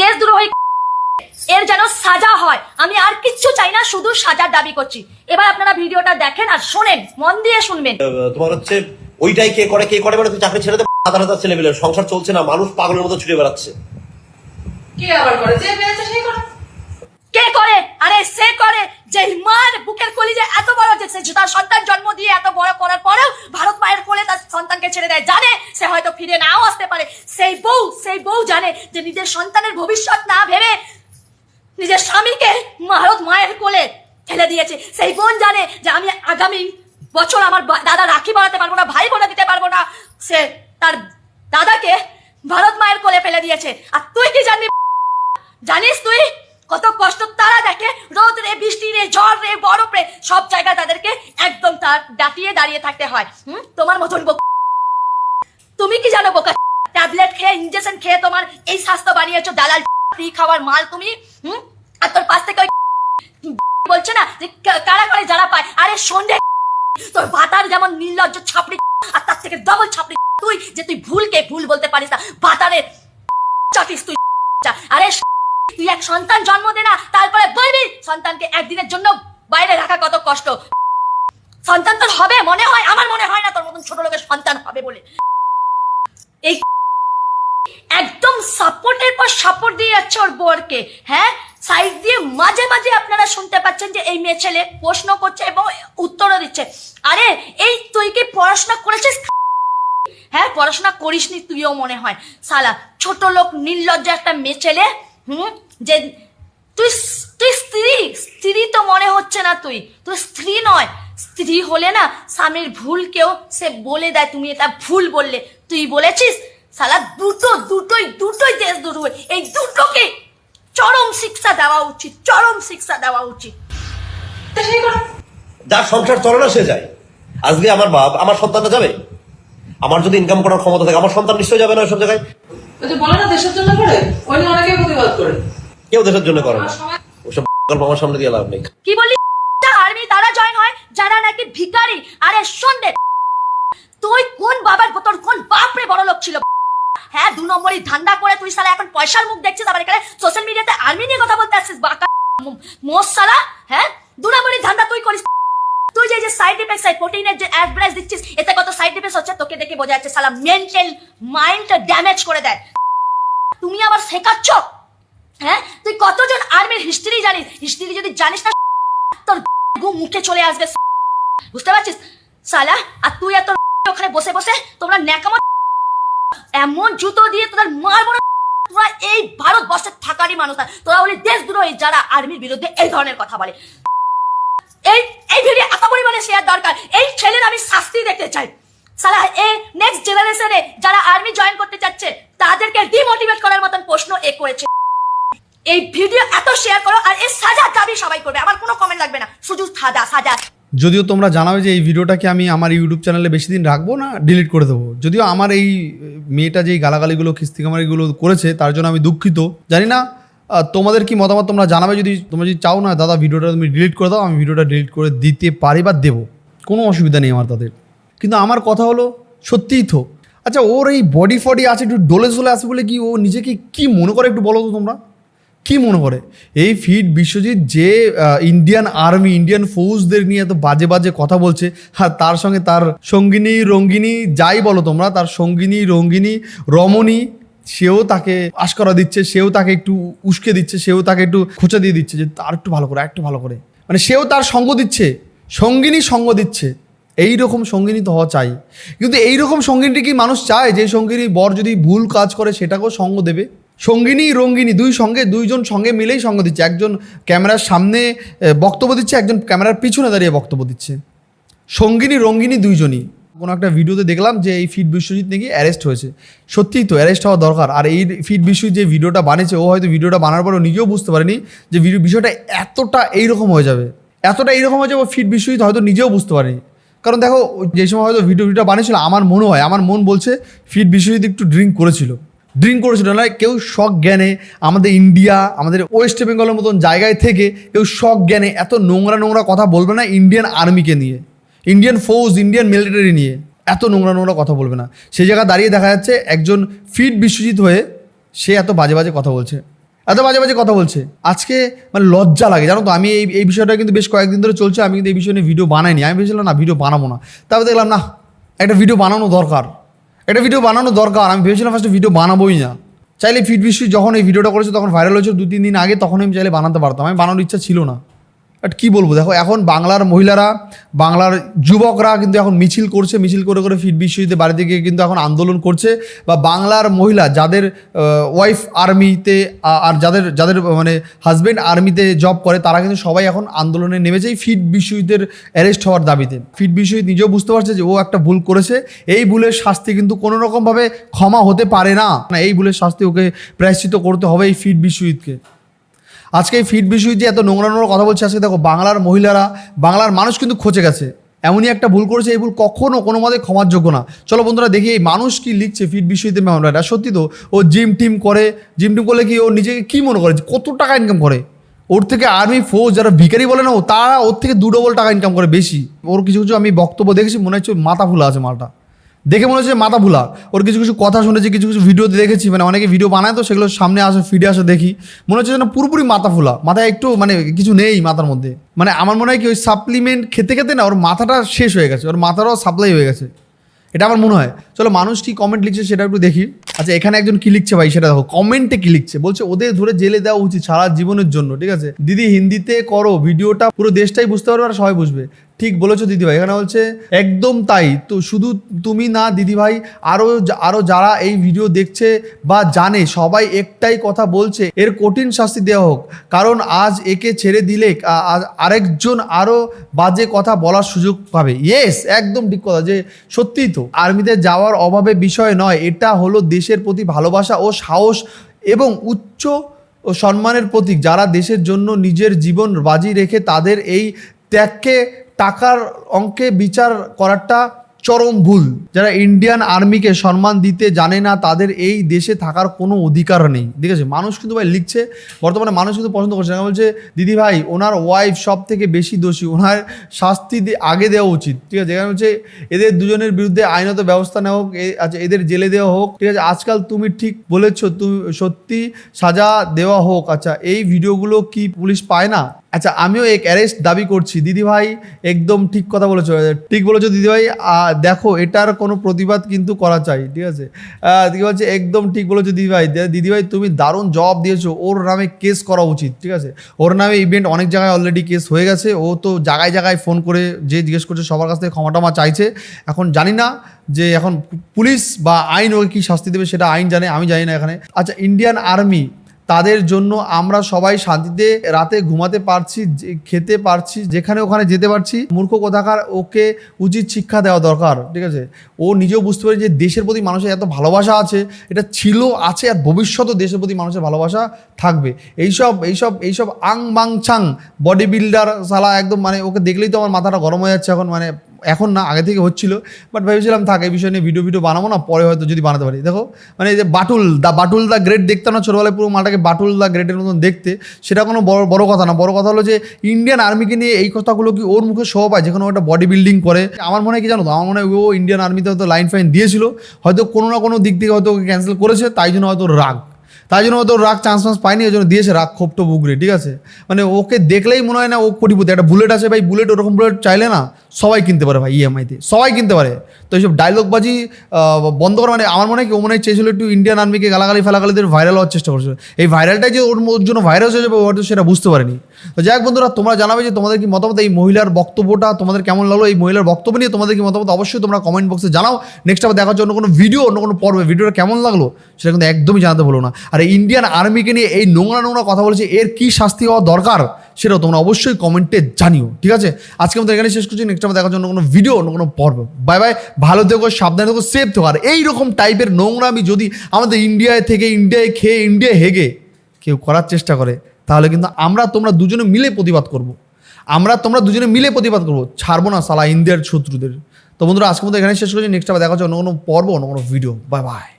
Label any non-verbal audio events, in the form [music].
দেশদ্রোহী এর যেন সাজা হয়। আমি আর কিচ্ছু চাই না শুধু সাজার দাবি করছি। এবার আপনারা ভিডিওটা দেখেন আর শোনেন মন দিয়ে শুনবেন। তোমার হচ্ছে ওইটাই কে করে কে করে মানে তুই চাকরি ছেড়ে দে হাজার হাজার ছেলে মিলে সংসার চলছে না মানুষ পাগলের মতো ছুটে বেড়াচ্ছে। কে আবার করে? যে পেয়েছে সেই করে। কে করে? আরে সে করে। যে মার বুকের কলিজে এত বড় যে সে তার সন্তান জন্ম দিয়ে এত বড় করার পরেও ভারত মায়ের কোলে তার সন্তানকে ছেড়ে দেয়। জানে? সে হয়তো ফিরে নাও আসতে পারে। সেই বউ সেই বউ জানে যে নিজের সন্তানের ভবিষ্যৎ না ভেবে নিজের স্বামীকে ভারত মায়ের কোলে ঠেলে দিয়েছে, সেই বোন জানে যে আমি আগামী বছর আমার দাদা রাখি বাড়াতে পারব না, ভাই বোনা দিতে পারব না। সে তার দাদাকে ভারত মায়ের কোলে ফেলে দিয়েছে। আর তুই কি জানবি? জানিস তুই? কত কষ্ট তারা দেখে, রোদ রে, বৃষ্টি রে, ঝড় রে, বরফ রে, সব জায়গায় তাদেরকে একদম তার ডাকিয়ে দাঁড়িয়ে থাকতে হয়। হুম? তোমার মতন বোকা তুমি কি জানো বোকা ট্যাবলেট খেয়ে তোমার এই স্বাস্থ্য বানিয়েছো, দালাল [laughs] ফ্রি খাওয়ার মাল তুমি, হুম? আর তোর পাশ থেকে [laughs] বলছে না যে কারা করে যারা পায়, আরে সন্ধ্যে [laughs] তোর ভাতার যেমন নির্লজ্জ ছাপড়ি আর তার থেকে ডবল ছাপড়ি তুই, যে তুই ভুলকে ভুল বলতে পারিস না, ভাতারে চাটিস তুই আরে তুই এক সন্তান জন্ম দে না, তারপরে বলবি সন্তানকে একদিনের জন্য বাইরে রাখা কত কষ্ট। সন্তান তোর হবে, মনে হয়, আমার মনে হয় না তোর মতন ছোট লোকের সন্তান হবে বলে। এই একদম সাপোর্টের পর সাপোর্ট দিয়ে যাচ্ছে ওর বোরকে। হ্যাঁ? সাইড দিয়ে মাঝে মাঝে আপনারা শুনতে পাচ্ছেন যে এই মেয়ে ছেলে প্রশ্ন করছে এবং উত্তরও দিচ্ছে। আরে, এই তুই কি পড়াশোনা করেছিস? হ্যাঁ পড়াশোনা করিসনি তুইও মনে হয়। সালা ছোট লোক, নির্লজ্জ একটা মেয়ে ছেলে, হুম? যে তুই তুই স্ত্রী? স্ত্রী তো মনে হচ্ছে না তুই। তুই স্ত্রী নয়। স্ত্রী হলে না স্বামীর ভুলকেও সে বলে দেয়। তুমি এটা ভুল বললে। তুই বলেছিস? সালা দুটো দুটোই দুটোই দেশ দুটো এই দুটোকে চরম শিক্ষা দেওয়া উচিত চরম শিক্ষা দেওয়া উচিত। যার সংসার চলে না সে যায়। আজকে আমার বাপ আমার সন্তানটা যাবে? আমার যদি ইনকাম করার ক্ষমতা থাকে আমার সন্তান নিশ্চয়ই যাবে না ওইসব জায়গায়? বলে না দেশের জন্য করে? ওই অনেকে প্রতিবাদ করে। কেউ দেশের জন্য করে না। ওসব গল্প [laughs] আমার সামনে দিয়ে লাভ নেই। কি বললি আর্মি তারা জয়েন হয় যারা নাকি ভিখারি আরে শোন রে। তুই কোন বাবার তোর কোন বাপরে বড় লোক ছিল? হ্যাঁ দু নম্বরই, ধান্দা করে তুই সালা এখন পয়সার মুখ দেখছিস, আবার এখানে সোশ্যাল মিডিয়াতে আর্মি নিয়ে কথা বলতে আসছিস, বাকা মোস সালা হ্যাঁ? দু নম্বরই ধান্দা তুই করিস। তুই যে যে সাইড ইফেক্টস আই প্রোটিনের যে অ্যাডভাইস দিচ্ছিস, এতে কত সাইড ইফেক্টস হচ্ছে, তোকে দেখে বোঝা যাচ্ছে সালা মেন্টাল মাইন্ডটা ড্যামেজ করে দেয়। তুমি আবার শেখাচ্ছ হ্যাঁ? তুই কতজন আর্মির হিস্ট্রি জানিস? হিস্ট্রি যদি জানিস না, তোর গু মুখে চলে আসবে। বুঝতে পারছিস? সালা আর তুই এত ওখানে বসে বসে তোমরা ন্যাকামো এমন জুতো দিয়ে তোদের মারবো না। তোরা এই ভারতবর্ষে থাকারই মানুষ না। তোরা হলি দেশদ্রোহী যারা আর্মির বিরুদ্ধে এই ধরনের কথা বলে। এই এই ভিডিও এত পরিমাণে শেয়ার দরকার। এই ছেলের আমি শাস্তি দেখতে চাই। সালা এই নেক্সট জেনারেশনে যারা আর্মি জয়েন করতে চাচ্ছে, তাদেরকে ডিমোটিভেট করার মতন প্রশ্ন এ করেছে। এই ভিডিও এত শেয়ার করো, আর এর সাজা দাবি সবাই করবে। আমার কোনো কমেন্ট লাগবে না। শুধু সাজা সাজা। যদিও তোমরা জানাবে যে এই ভিডিওটাকে আমি আমার ইউটিউব চ্যানেলে বেশি দিন রাখব না ডিলিট করে দেবো। যদিও আমার এই মেয়েটা যেই গালাগালিগুলো খিস্তিকামারিগুলো করেছে, তার জন্য আমি দুঃখিত। জানি না তোমাদের কি মতামত তোমরা জানাবে যদি, তোমরা যদি চাও না, দাদা, ভিডিওটা তুমি ডিলিট করে দাও, আমি ভিডিওটা ডিলিট করে দিতে পারি বা দেবো। কোনো অসুবিধা নেই আমার তাদের। কিন্তু আমার কথা হলো, সত্যিই তো। আচ্ছা ওর এই বডি ফডি আছে, একটু ডোলে চলে আসে বলে কি ও নিজেকে কি মনে করে একটু বলো তো তোমরা? কি মনে করে এই ফিট বিশ্বজিৎ যে ইন্ডিয়ান আর্মি ইন্ডিয়ান ফৌজদের নিয়ে এত বাজে বাজে কথা বলছে, আর তার সঙ্গে তার সঙ্গিনী, রঙ্গিনী, যাই বলো তোমরা, তার সঙ্গিনী, রঙ্গিনী, রমণী, সেও তাকে আশকরা দিচ্ছে, সেও তাকে একটু উস্কে দিচ্ছে, সেও তাকে একটু খোঁচা দিয়ে দিচ্ছে যে, তার একটু ভালো করে একটু ভালো করে। মানে সেও তার সঙ্গ দিচ্ছে, সঙ্গিনী সঙ্গ দিচ্ছে। এই রকম সঙ্গিনী তো হওয়া চাই। কিন্তু এই রকম সঙ্গিনী কি মানুষ চায়? যে সঙ্গিনী বর যদি ভুল কাজ করে, সেটাকেও সঙ্গ দেবে? সঙ্গিনী, রঙ্গিনী, দুই সঙ্গে, দুইজন সঙ্গে মিলেই সঙ্গ দিচ্ছে। একজন ক্যামেরার সামনে বক্তব্য দিচ্ছে, একজন ক্যামেরার পিছনে দাঁড়িয়ে বক্তব্য দিচ্ছে। সঙ্গিনী, রঙ্গিনী দুইজনই। কোনো একটা ভিডিওতে দেখলাম যে এই ফিট বিশ্বজিৎ নাকি অ্যারেস্ট হয়েছে। সত্যিই তো অ্যারেস্ট হওয়া দরকার। আর এই ফিট বিশ্বজিৎ যে ভিডিওটা বানিয়েছে, ও হয়তো ভিডিওটা বানার পরও নিজেও বুঝতে পারেনি যে ভিডিও, বিষয়টা এতটা এইরকম হয়ে যাবে। এতটা এইরকম হয়ে যাবে ও ফিট বিশ্বজিৎ হয়তো নিজেও বুঝতে পারেনি। কারণ দেখো, যে সময় হয়তো ভিডিও, ভিডিওটা বানিয়েছিল, আমার মনে হয়, আমার মন বলছে, ফিট বিশ্বজিৎ একটু ড্রিঙ্ক করেছিল। ড্রিঙ্ক করেছিল না কেউ শখ জ্ঞানে আমাদের ইন্ডিয়া আমাদের ওয়েস্ট বেঙ্গলের মতন জায়গায় থেকে কেউ শখ জ্ঞানে এত নোংরা নোংরা কথা বলবে না ইন্ডিয়ান আর্মিকে নিয়ে ইন্ডিয়ান ফৌজ ইন্ডিয়ান মিলিটারি নিয়ে, এত নোংরা নোংরা কথা বলবে না। সেই জায়গায় দাঁড়িয়ে দেখা যাচ্ছে একজন ফিট বিশ্বজিৎ হয়ে সে এত বাজে বাজে কথা বলছে, এত বাজে বাজে কথা বলছে। আজকে মানে লজ্জা লাগে, জানো তো, আমি এই এই বিষয়টা কিন্তু বেশ কয়েকদিন ধরে চলছে, আমি কিন্তু এই বিষয় নিয়ে ভিডিও বানাইনি, আমি ভেবেছিলাম না ভিডিও বানাবো না। তারপর দেখলাম না, একটা ভিডিও বানানো দরকার। একটা ভিডিও বানানো দরকার। আমি ভেবেছিলাম ফার্স্টে ভিডিও বানাবোই না। চাইলে ফিট বিশ্ব যখন এই ভিডিওটা করেছে, তখন ভাইরাল হয়েছে দু তিন দিন আগে, তখন আমি চাইলে বানাতে পারতাম। আমি বানানোর ইচ্ছা ছিল না। বাট কী বলব? দেখো, এখন বাংলার মহিলারা, বাংলার যুবকরা কিন্তু এখন মিছিল করছে, মিছিল করে করে ফিট বিশ্বজিতে বাড়িতে গিয়ে কিন্তু এখন আন্দোলন করছে। বা বাংলার মহিলা যাদের ওয়াইফ আর্মিতে আর যাদের যাদের মানে হাজব্যান্ড আর্মিতে জব করে, তারা কিন্তু সবাই এখন আন্দোলনে নেমেছে এই ফিট বিশ্বজিতের অ্যারেস্ট হওয়ার দাবিতে। ফিট বিশ্বজিৎ নিজেও বুঝতে পারছে যে ও একটা ভুল করেছে। এই ভুলের শাস্তি কিন্তু কোনো রকমভাবে ক্ষমা হতে পারে না। না, এই ভুলের শাস্তি ওকে প্রায়শ্চিত করতে হবে এই ফিট বিশ্বজিৎকে। আজকে এই ফিট বিষয় যে এত নোংরা নোংরা কথা বলছে, আজকে দেখো বাংলার মহিলারা, বাংলার মানুষ কিন্তু খচে গেছে। এমনই একটা ভুল করেছে, এই ভুল কখনো কোনো মতে ক্ষমার যোগ্য না। চলো বন্ধুরা দেখি এই মানুষ কি লিখছে ফিট বিষয়তে মেমরাটা সত্যি তো, ও জিম টিম করে, জিম টিম করলে কি ও নিজেকে কী মনে করে? কত টাকা ইনকাম করে? ওর থেকে আর্মি ফোর্স যারা ভিখারি বলে না, ও তারা ওর থেকে দু ডবল টাকা ইনকাম করে বেশি। ওর কিছু কিছু আমি বক্তব্য দেখেছি, মনে হচ্ছে মাথা ফুলা আছে মালটা। দেখে মনে হচ্ছে মাথা ভুলা। ওর কিছু কিছু কথা শুনেছি, কিছু কিছু ভিডিওতে দেখেছি মানে অনেকে ভিডিও বানায় তো, সেগুলো সামনে আসে ফিডে আসে, দেখি। মনে হচ্ছে যেন পুরোপুরি মাথা ফুলা মাথায় একটু মানে কিছু নেই মাথার মধ্যে। মানে আমার মনে হয় কি, ওই সাপ্লিমেন্ট খেতে খেতে না, ওর মাথাটা শেষ হয়ে গেছে। ওর মাথাটাও সাপ্লাই হয়ে গেছে। এটা আমার মনে হয়। চলো, মানুষ কি কমেন্ট লিখছে সেটা একটু দেখি। আচ্ছা এখানে একজন কি লিখছে ভাই? সেটা দেখো। কমেন্টে কি লিখছে? বলছে, ওদের ধরে জেলে দেওয়া উচিত সারা জীবনের জন্য। ঠিক আছে? দিদি, হিন্দিতে করো। ভিডিওটা পুরো দেশটাই বুঝতে পারবে আর সবাই বুঝবে। ঠিক বলেছ দিদিভাই। এখানে বলছে একদম তাই। তো শুধু তুমি না দিদিভাই আরও আরও যারা এই ভিডিও দেখছে বা জানে, সবাই একটাই কথা বলছে, এর কঠিন শাস্তি দেওয়া হোক। কারণ আজ একে ছেড়ে দিলে আরেকজন আরও বাজে কথা বলার সুযোগ পাবে। ইয়েস একদম ঠিক কথা যে সত্যিই তো। আর্মিতে যাওয়ার অভাবে বিষয় নয়, এটা হলো দেশের প্রতি ভালোবাসা ও সাহস এবং উচ্চ ও সম্মানের প্রতীক। যারা দেশের জন্য নিজের জীবন বাজি রেখে তাদের এই ত্যাগকে টাকার অঙ্কে বিচার করাটা চরম ভুল। যারা ইন্ডিয়ান আর্মিকে সম্মান দিতে জানে না, তাদের এই দেশে থাকার কোনো অধিকার নেই। ঠিক আছে? মানুষ কিন্তু ভাই লিখছে, বর্তমানে মানুষ কিন্তু পছন্দ করছে না। বলছে, দিদি ভাই, ওনার ওয়াইফ সব থেকে বেশি দোষী, ওনার শাস্তি আগে দেওয়া উচিত। ঠিক আছে? এখানে হচ্ছে, এদের দুজনের বিরুদ্ধে আইনত ব্যবস্থা নেওয়া হোক আচ্ছা এদের জেলে দেওয়া হোক, ঠিক আছে? আজকাল তুমি ঠিক বলেছ, তুমি সত্যি সাজা দেওয়া হোক। আচ্ছা এই ভিডিওগুলো কি পুলিশ পায় না? আচ্ছা আমিও এক অ্যারেস্ট দাবি করছি। দিদি ভাই একদম ঠিক কথা বলেছ। ঠিক বলেছ দিদি ভাই। দেখো, এটার কোনো প্রতিবাদ কিন্তু করা চাই, ঠিক আছে? ঠিক আছে একদম ঠিক বলেছ দিদি ভাই। দিদি ভাই, তুমি দারুণ জবাব দিয়েছ। ওর নামে কেস করা উচিত, ঠিক আছে? ওর নামে ইভেন্ট অনেক জায়গায় অলরেডি কেস হয়ে গেছে। ও তো জায়গায় জায়গায় ফোন করে যে জিজ্ঞেস করছে, সবার কাছ থেকে ক্ষমা টমা চাইছে। এখন জানি না যে এখন পুলিশ বা আইন ওকে কী শাস্তি দেবে, সেটা আইন জানে, আমি জানি না এখানে। আচ্ছা ইন্ডিয়ান আর্মি তাদের জন্য আমরা সবাই শান্তিতে রাতে ঘুমাতে পারছি খেতে পারছি, যেখানে ওখানে যেতে পারছি। মূর্খ কোথাকার ওকে উচিত শিক্ষা দেওয়া দরকার, ঠিক আছে? ও নিজেও বুঝতে পারে যে দেশের প্রতি মানুষের এত ভালোবাসা আছে, এটা ছিল, আছে, আর ভবিষ্যতেও দেশের প্রতি মানুষের ভালোবাসা থাকবে। এইসব এইসব এইসব আং বাং ছাং বডি বিল্ডার সালা একদম মানে ওকে দেখলেই তো আমার মাথাটা গরম হয়ে যাচ্ছে এখন মানে এখন না, আগে থেকে হচ্ছিল বাট ভেবেছিলাম থাক, এই বিষয় নিয়ে ভিডিও ভিডিও বানাবো না, পরে হয়তো যদি বানাতে পারি। দেখো মানে এই যে Batul, the Batul the great দেখতাম না, ছোটোবেলায় পুরো মাটাকে বাটুল দা গ্রেটের মতন দেখতে, সেটা কোনো বড় বড় কথা না। বড় কথা হলো যে ইন্ডিয়ান আর্মিকে নিয়ে এই কথাগুলো কি ওর মুখে শো পায়, যেখানে ওটা বডি বিল্ডিং করে? আমার মনে হয় কি জানো তো, আমার মনে হয় ও ইন্ডিয়ান আর্মিতে হয়তো লাইন ফাইন দিয়েছিল, হয়তো কোনো না কোনো দিক থেকে হয়তো ওকে ক্যান্সেল করেছে, তাই জন্য হয়তো রাগ। তাই জন্য ওর রাগ চান্স ফান্স পায়নি ওই জন্য দিয়েছে রাগ ক্ষোভটো বুগড়ে ঠিক আছে? মানে ওকে দেখলেই মনে হয় না ও কোটিপতি, একটা বুলেট আছে ভাই বুলেট ওরকম বুলেট চাইলে না সবাই কিনতে পারে ভাই ইএমআইতে সবাই কিনতে পারে। তো এইসব ডায়লগবাজি বাজি বন্ধ করা মানে আমার মনে হয় কি, ও মনে হয় চেয়েছিল একটু ইন্ডিয়ান আর্মিকে গালাগালি ফালাগালিদের ভাইরাল হওয়ার চেষ্টা করছিল। এই ভাইরালটাই যে ওর জন্য ভাইরাল হয়ে যাবে ও সেটা বুঝতে পারেনি। তো যাই হোক বন্ধুরা, তোমরা জানাবে যে তোমাদের কি মতামত, এই মহিলার বক্তব্যটা, তোমাদের কেমন লাগল, এই মহিলার বক্তব্য নিয়ে তোমাদের কি মতামত, অবশ্যই তোমরা কমেন্ট বক্সে জানাও। নেক্সট আবার দেখার জন্য কোনো ভিডিও অন্য কোনো পর্বে ভিডিওটা কেমন লাগল, সেটা কিন্তু একদমই জানাতে বলো না। আর ইন্ডিয়ান আর্মিকে নিয়ে এই নোংরা নোংরা কথা বলেছে, এর কি শাস্তি হওয়া দরকার, সেটাও তোমরা অবশ্যই কমেন্টে জানিও, ঠিক আছে? আজকে আমাদের এখানে শেষ করছি নেক্সট আবার দেখার জন্য কোনো ভিডিও অন্য কোনো পর্ব। বাই বাই ভালো থেকো, সাবধানে থেকো সেফ থেকো। আর এইরকম টাইপের নোংরামি যদি আমাদের ইন্ডিয়ায় থেকে ইন্ডিয়ায় খেয়ে ইন্ডিয়ায় হেগে, কেউ করার চেষ্টা করে তাহলে কিন্তু আমরা তোমরা দুজনে মিলে প্রতিবাদ করব। আমরা তোমরা দুজনে মিলে প্রতিবাদ করব। ছাড়বো না সালা ইন্ডিয়ার শত্রুদের। তো বন্ধুরা আজকে মতো এখানে শেষ করছি। নেক্সট আবার দেখা হচ্ছে অন্য কোনো পর্ব, অন্য কোনো ভিডিও বাই বাই